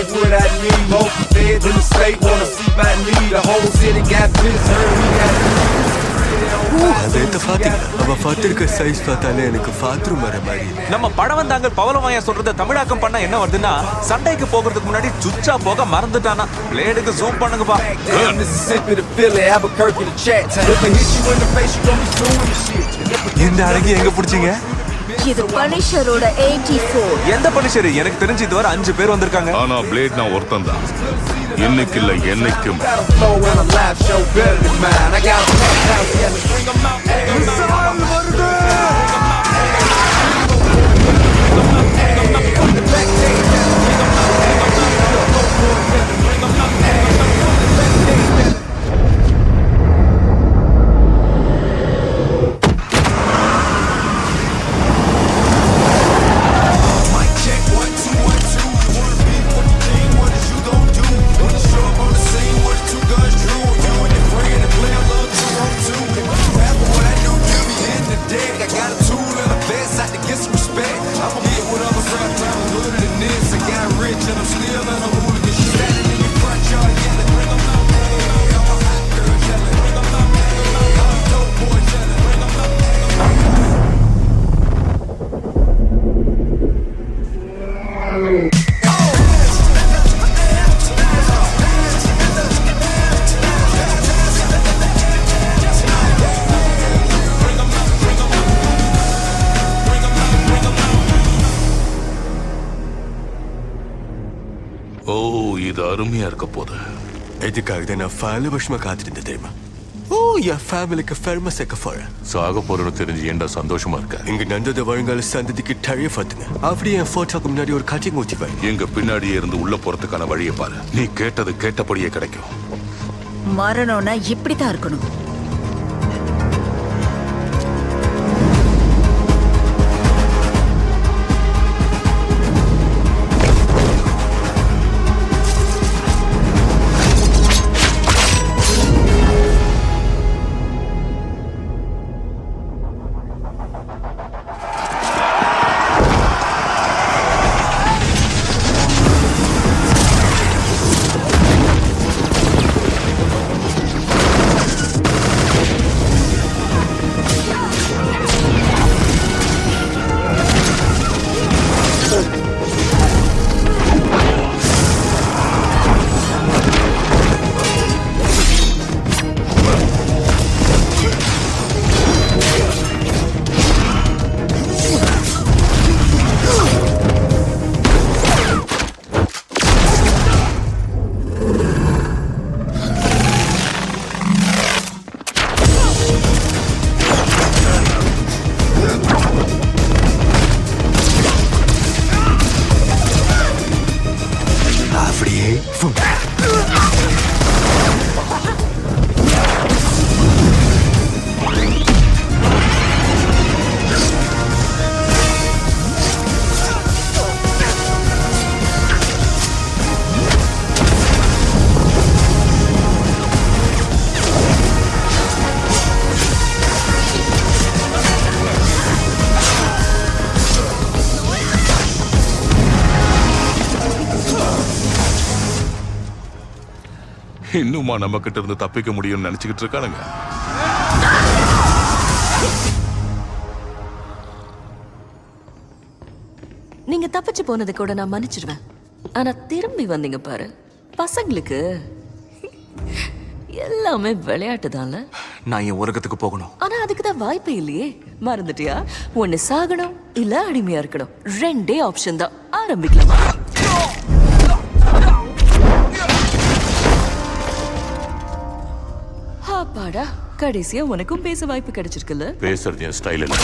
Ain't what I need. Most feds in the state wanna see by me. The whole city got pissed. Heard we got. நம்ம படவந்தாங்க பவலமாயா சொல்றத தமிழாக்கம் பண்ணா என்ன வருதுன்னா சண்டைக்கு போகிறதுக்கு முன்னாடி சுச்சா போக மறந்துட்டானா பிளேடுக்கு ஜூம் பண்ணுங்கப்பா Damn, Mississippi to Philly, Albuquerque to Chat Town. If I hit you in the face, you gon' be suing the shit. இந்த அழகி எங்க பிடிச்சீங்க இது பனிஷரோட எயிட்டி ஃபோர் எந்த பனிஷர்? எனக்கு தெரிஞ்சு இதுவரை அஞ்சு பேர் வந்திருக்காங்க. ஆனா பிளேட் நான் ஒருத்தன் தான் இன்னைக்கு இல்ல என்னைக்கும். rich and I'm still in a இது அருமையா இருக்க போது இதுக்காக தான் நான் பல வருஷமா காத்திருந்தேன் தெரியுமா? ஓ என் ஃபேமிலிக்கு ஃபேமஸ் ஆக்க போறேன். சாக போறன்னு தெரிஞ்சு ஏன்டா சந்தோஷமா இருக்க? இங்க நடந்தது வருங்கால சந்ததிக்கு டழிய பார்த்துங்க அப்படியே என் போட்டோக்கு முன்னாடி ஒரு கட்டிங் ஊத்தி வைங்க எங்க பின்னாடியே இருந்து உள்ள போறதுக்கான வழியை பாரு. நீ கேட்டது கேட்டபடியே கிடைக்கும். மரணம்னா இப்படித்தான் இருக்கணும். இன்னுமா நம்ம கிட்ட இருந்து தப்பிக்க முடியும்னு நினைச்சுக்கிட்டு இருக்கானுங்க. நீங்க தப்பிச்சு போனதை கூட நான் மன்னிச்சிடுவேன். ஆனா திரும்பி வந்தீங்க பாரு. பசங்களுக்கு எல்லாமே விளையாட்டு தான்ல. நான் என் உலகத்துக்கு போகணும். ஆனா அதுக்கு தான் வாய்ப்பே இல்லையே. மறந்துட்டியா? ஒண்ணு சாகணும் இல்ல அடிமையா இருக்கணும். ரெண்டே ஆப்ஷன் தான். ஆரம்பிக்கலாமா? அப்பாடா கடைசியா உனக்கும் பேச வாய்ப்பு கிடைச்சிருக்குல்ல? பேசுறது என் ஸ்டைல் இல்லை.